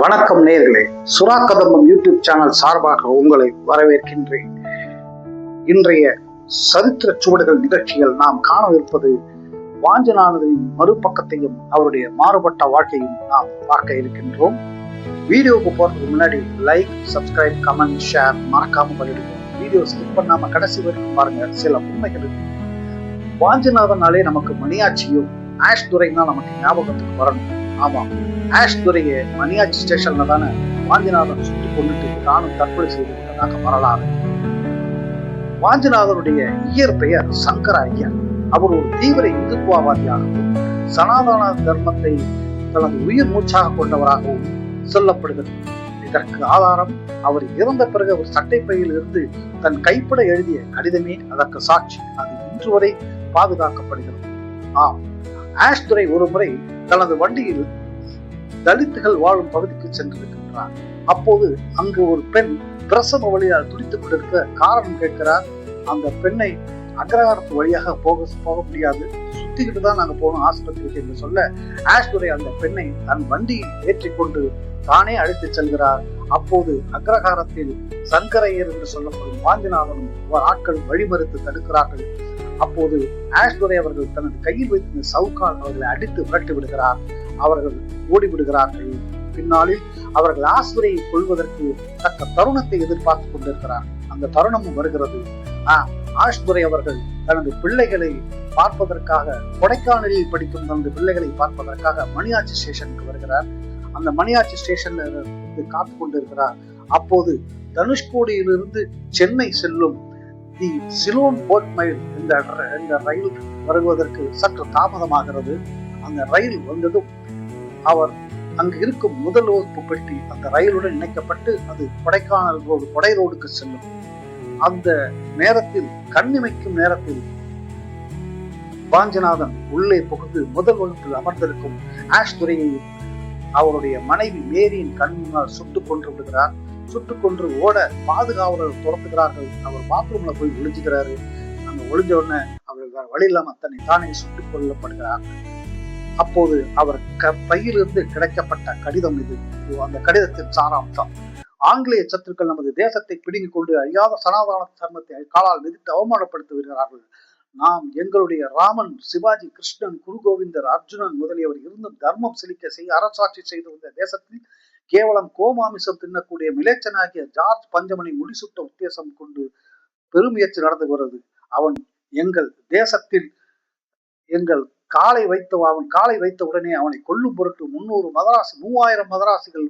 வணக்கம் நேர்களே சுறா கதம்பம் யூடியூப் சேனல் சார்பாக உங்களை வரவேற்கின்றேன். இன்றைய சரித்திர சுவடுகள் நிகழ்ச்சியில் நாம் காணவிருப்பது வாஞ்சநாதனின் மறுபக்கத்தையும் அவருடைய மாறுபட்ட வாழ்க்கையும் நாம் பார்க்க இருக்கின்றோம். வீடியோவுக்கு போறதுக்கு முன்னாடி லைக் சப்ஸ்கிரைப் கமெண்ட் ஷேர் மறக்காம பண்ணிடுங்க. வீடியோ ஸ்கிப் பண்ணாம கடைசி வரைக்கும் பாருங்க. சில உண்மைகள் வாஞ்சநாதனாலே நமக்கு மணியாட்சியும் ஆஷ் துரை தான் நமக்கு ஞாபகத்துக்கு வரணும். ஆமாம் ஆஷ் துறையை மணியாச்சி ஸ்டேஷன்ல தானே வாஞ்சிநாதன் சுட்டு கொண்டுட்டு நானும் தற்கொலை செய்து கொண்டதாக வரலாறு. வாஞ்சிநாதனுடைய இயற்பெயர் சங்கர ஐயர் அவர் ஒரு தீவிர இந்துத்துவவாதியாகவும் சனாதன தர்மத்தை தனது உயிர் மூச்சாக கொண்டவராகவும் சொல்லப்படுகிறது. இதற்கு ஆதாரம் அவர் இறந்த பிறகு அவர் சட்டைப்பையில் இருந்து தன் கைப்பட எழுதிய கடிதமே அதற்கு சாட்சி. அது இன்று வரை பாதுகாக்கப்படுகிறது. ஆம் ஆஷ் துரை ஒரு முறை தனது வண்டியில் தலித்துகள் வாழும் பகுதிக்கு சென்றிருக்கின்றார். அப்போது அங்கு ஒரு பெண் பிரசவ வழியால் துடித்துக் கொண்டிருக்க காரணம் கேட்கிறார். அந்த பெண்ணை அக்ரஹாரத்து வழியாக போக போக முடியாது. சுத்திக்கிட்டு தான் நாங்கள் போகணும் ஆஸ்பத்திரிக்கு என்று சொல்ல ஆஷ்துரை அந்த பெண்ணை தன் வண்டியில் ஏற்றிக்கொண்டு தானே அழைத்துச் செல்கிறார். அப்போது அக்ரஹாரத்தில் சங்கரையர் என்று சொல்லப்படும் வாஞ்சிநாதனும் ஆட்கள் வழிமறுத்து தடுக்கிறார்கள். அப்போது ஆஷ்துரை அவர்கள் தனது கையில் வைத்திருந்த சவுக்கால் அவர்களை அடித்து விரட்டி விடுகிறார். அவர்கள் ஓடிவிடுகிறார்கள். பின்னாளில் அவர்கள் ஆசிரியை கொள்வதற்கு தக்க தருணத்தை எதிர்பார்த்து கொண்டிருக்கிறார் அந்த தருணமும் வருகிறது. ஆஷ்துரை அவர்கள் தனது பிள்ளைகளை பார்ப்பதற்காக கொடைக்கானலில் படிக்கும் தனது பிள்ளைகளை பார்ப்பதற்காக மணியாச்சி ஸ்டேஷனுக்கு வருகிறார். அந்த மணியாச்சி ஸ்டேஷன்ல இருந்து காத்து கொண்டிருக்கிறார். அப்போது தனுஷ்கோடியிலிருந்து சென்னை செல்லும் தி சிலோன் போர்ட் மைல் இந்த இந்த ரயில் வருவதற்கு சற்று தாமதமாகிறது. அந்த ரயில் வந்ததும் அவர் அங்கு இருக்கும் முதல் வகுப்பு பெட்டி அந்த ரயிலுடன் இணைக்கப்பட்டு அது கொடைக்கானல் ரோடு கொடை ரோடுக்கு செல்லும். அந்த நேரத்தில் கண்ணிமைக்கும் நேரத்தில் பாஞ்சநாதன் உள்ளே புகுந்து முதல் வகுப்பில் அமர்ந்திருக்கும் ஆஷ் துறையையும் அவருடைய மனைவி மேரியின் கண் முன்னால் சுட்டுக் கொன்று விடுகிறார். சுட்டுக் கொன்று ஓட பாதுகாவலர் துரத்துகிறார்கள். அவர் பாத்ரூம்ல போய் ஒளிஞ்சுக்கிறாரு அங்க ஒளிஞ்ச உடனே அவர் வழி இல்லாம தன்னை தானே சுட்டுக் கொல்லப்படுகிறார் அப்போது அவர் பையிலிருந்து கிடைக்கப்பட்ட கடிதம் இது. அந்த கடிதத்தின் சாராம்சம். ஆங்கிலேய சத்துருக்கள் நமது தேசத்தை பிடுங்கிக் கொண்டு அழியாத சனாதன தர்மத்தை காலால் மிதித்து அவமானப்படுத்தி வருகிறார்கள். நாம் எங்களுடைய ராமன் சிவாஜி கிருஷ்ணன் குரு கோவிந்தர் அர்ஜுனன் முதலியவர் இருந்தும் தர்மம் செழிக்க செய்ய அரசாட்சி செய்து வந்த தேசத்தில் கேவலம் கோமாமிசம் தின்னக்கூடிய மிலேச்சனாகிய ஜார்ஜ் பஞ்சமணி முடிசுட்ட உத்தேசம் கொண்டு பெருமுயற்சி நடந்து வருகிறது அவன் எங்கள் தேசத்தில் எங்கள் காலை வைத்த அவன் காலை வைத்த உடனே அவனை கொல்லும் பொருட்டு முன்னூறு மதராசி மூவாயிரம் மதராசிகள்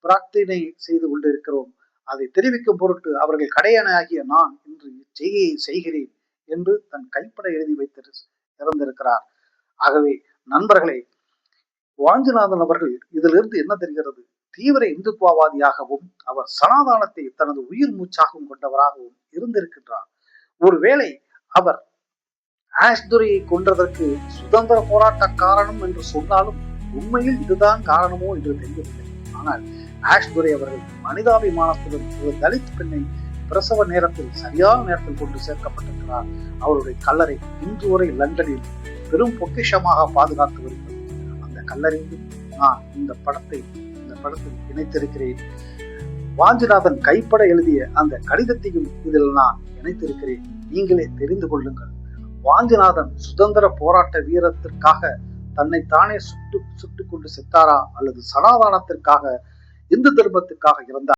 பிரார்த்தனை செய்து கொண்டிருக்கிறோம். அதை தெரிவிக்கும் பொருட்டு அவர்கள் கடையனாகிய நான் இன்று செய்கையை செய்கிறேன் என்று தன் கைப்பட எழுதி வைத்து இறந்திருக்கிறார். ஆகவே நண்பர்களே வாஞ்சிநாதன் அவர்கள் இதிலிருந்து என்ன தெரிகிறது? தீவிர இந்துத்துவவாதியாகவும் அவர் சனாதானத்தை தனது உயிர் மூச்சாகவும் கொண்டவராகவும் இருந்திருக்கின்றார். ஒருவேளை அவர் ஆஷ்துரையை கொன்றதற்கு சுதந்திர போராட்ட காரணம் என்று சொன்னாலும் உண்மையில் இதுதான் காரணமோ என்று தெரியவில்லை. ஆனால் ஆஷ்துரை அவர்கள் மனிதாபிமானத்துடன் ஒரு தலித் பெண்ணை பிரசவ நேரத்தில் சரியான நேரத்தில் கொண்டு சேர்க்கப்பட்டிருக்கிறார். அவருடைய கல்லறை இன்று வரை லண்டனில் பெரும் பொக்கிஷமாக பாதுகாத்து வருகிறது. அந்த கல்லறையில் நான் இந்த படத்தை இந்த படத்தில் இணைத்திருக்கிறேன். வாஞ்சிநாதன் கைப்பட எழுதிய அந்த கடிதத்தையும் இதில் நான் இணைத்திருக்கிறேன். நீங்களே தெரிந்து கொள்ளுங்கள். வாஞ்சிநாதன் சுதந்திர போராட்ட வீரத்திற்காக தன்னை தானே சுட்டு சுட்டு கொண்டு செத்தாரா அல்லது சனாதானத்திற்காக இந்து தர்மத்திற்காக இருந்தார்